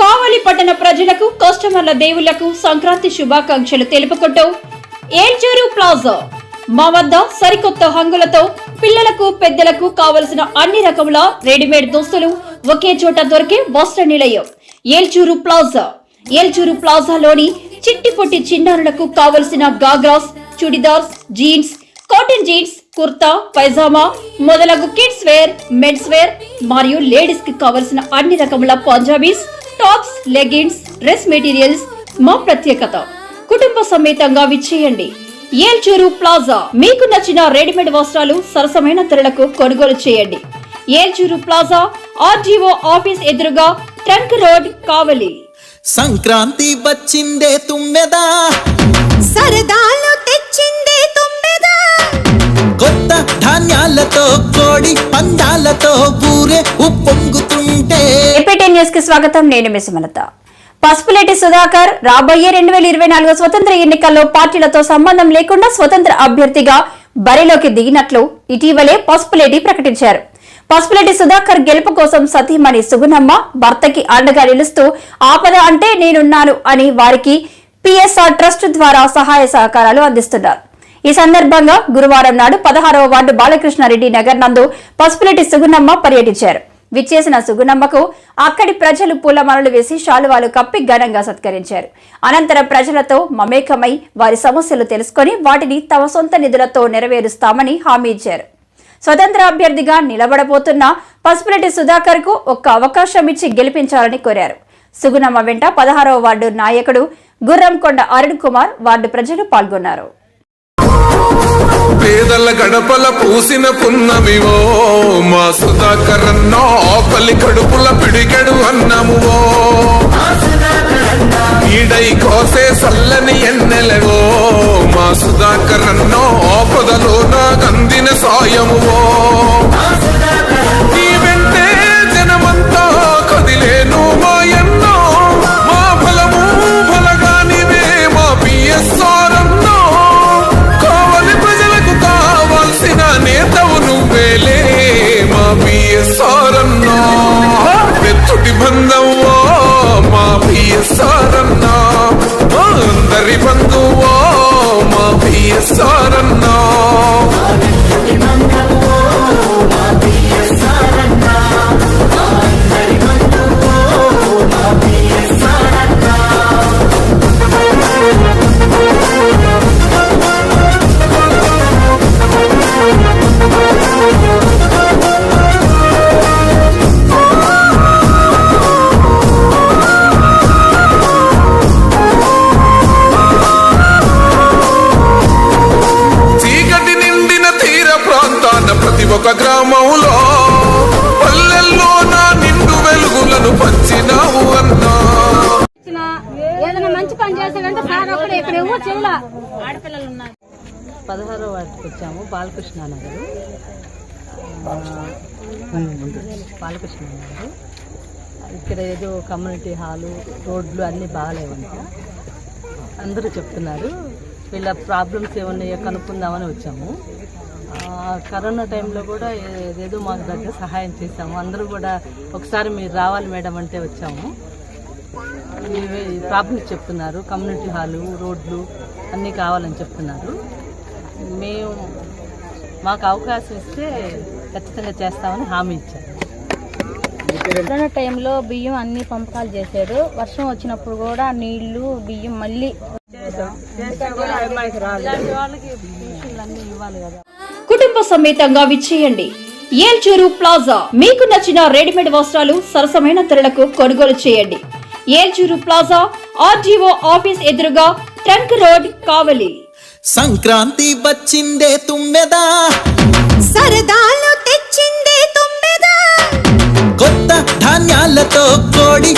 కావలి పట్టణ ప్రజలకు కస్టమర్ల దేవుళ్ళకు సంక్రాంతి శుభాకాంక్షలు తెలుపుకుంటూ ఏల్చూరు ప్లాజా. మా వద్ద సరికొత్త హంగులతో పిల్లలకు పెద్దలకు కావలసిన అన్ని రకముల రెడీమేడ్ దుస్తులు ఒకే చోట దొరికే వస్త్ర నిలయం. ఏల్చూరు ప్లాజా. ఏల్చూరు ప్లాజాలోని చిట్టి పొట్టి చిన్నారులకు కావలసిన ghagras churidars jeans cotton jeans kurta pyjama మొదలగు కిడ్స్ వేర్ మెన్స్ వేర్ మరియు లేడీస్కి కావలసిన అన్ని రకముల Punjabis tops leggings dress materials మా ప్రత్యేకత. కుటుంబ సమేతంగా విచ్చేయండి. ఏల్చూరు ప్లాజా. మీకు నచ్చిన రెడీమేడ్ వస్త్రాలు సరసమైన ధరలకు కొనుగోలు చేయండి. ఏల్చూరు ప్లాజా ఆర్జీఓ ఆఫీస్ ఎదురుగా ట్రంక్ రోడ్ కావలి. సంక్రాంతి వచ్చిందే తుమ్మెదా? సరదాలు పందాలతో కోడి పందాలతో ఊరే ఉప్పొంగుతుంటే. ఏపీటీ న్యూస్కి స్వాగతం. నేను మిసుమలత పసుపులేటి సుధాకర్ రాబోయే రెండు వేల ఇరవై నాలుగు స్వతంత్ర ఎన్నికల్లో పార్టీలతో సంబంధం లేకుండా స్వతంత్ర అభ్యర్థిగా బరిలోకి దిగినట్లు ఇటీవలే పసుపులేటి ప్రకటించారు. పసుపులేటి సుధాకర్ గెలుపు కోసం సతీమణి సుగుణమ్మ భర్తకి అండగా నిలుస్తూ ఆపద అంటే నేనున్నాను అని వారికి పిఎస్ఆర్ ట్రస్ట్ ద్వారా సహాయ సహకారాలు అందిస్తున్నారు. ఈ సందర్భంగా గురువారం నాడు పదహారవ వార్డు బాలకృష్ణారెడ్డి నగర్ నందు పసుపులేటి సుగుణమ్మ పర్యటించారు. విచ్చేసిన సుగుణమ్మకు అక్కడి ప్రజలు పూలమాలలు వేసి శాలువాలు కప్పి ఘనంగా సత్కరించారు. అనంతరం ప్రజలతో మమేకమై వారి సమస్యలు తెలుసుకొని వాటిని తమ సొంత నిధులతో నెరవేరుస్తామని హామీ ఇచ్చారు. స్వతంత్ర అభ్యర్థిగా నిలబడబోతున్న పసుపురెడ్డి సుధాకర్కు ఒక్క అవకాశం ఇచ్చి గెలిపించాలని కోరారు. సుగుణమ్మ వెంట పదహారవ వార్డు నాయకుడు గుర్రంకొండ అరుణ్ కుమార్ వార్డు ప్రజలు పాల్గొన్నారు. పేదల గడపల పూసిన పున్నమివో మా సుధాకరన్నో ఆపలి కడుపుల పిడికెడు అన్నమువో. ఈడై కోసే సల్లని ఎన్నెలవో మా సుధాకరన్నో ఆపదలో నా గందిన సాయమువో. ఆడపిల్లలు ఉన్నారు పదహారో వాటికి వచ్చాము బాలకృష్ణ నగర్ బాలకృష్ణ నగర్ ఇక్కడ ఏదో కమ్యూనిటీ హాలు రోడ్లు అన్నీ బాగాలేవంట. అందరూ చెప్తున్నారు వీళ్ళ ప్రాబ్లమ్స్ ఏమన్నాయో కనుక్కుందామని వచ్చాము. కరోనా టైంలో కూడా ఏదో ఏదేదో మాకు దగ్గర సహాయం చేశాము. అందరూ కూడా ఒకసారి మీరు రావాలి మేడం అంటే వచ్చాము. ప్రాబ్లమ్స్ చెప్తున్నారు కమ్యూనిటీ హాలు రోడ్లు అన్నీ కావాలని చెప్తున్నారు. మేము మాకు అవకాశం ఇస్తే ఖచ్చితంగా చేస్తామని హామీ ఇచ్చారు. కరోనా టైంలో బియ్యం అన్ని పంపకాలు చేశాడు వర్షం వచ్చినప్పుడు కూడా నీళ్ళు బియ్యం మళ్ళీ కుటుంబ సమేతంగా విచ్చేయండి. ఏల్చూరు ప్లాజా. మీకు నచ్చిన రెడీమేడ్ వస్త్రాలు సరసమైన ధరలకు కొనుగోలు చేయండి. ఏల్చూరు ప్లాజా ఆర్జీఓ ఆఫీస్ ఎదురుగా ట్రంక్ రోడ్ కావలి. సంక్రాంతి వచ్చిందే తుమ్మెదా? సరదాలు తెచ్చిందే తుమ్మెదా? కొత్త ధాన్యాలతో కోడి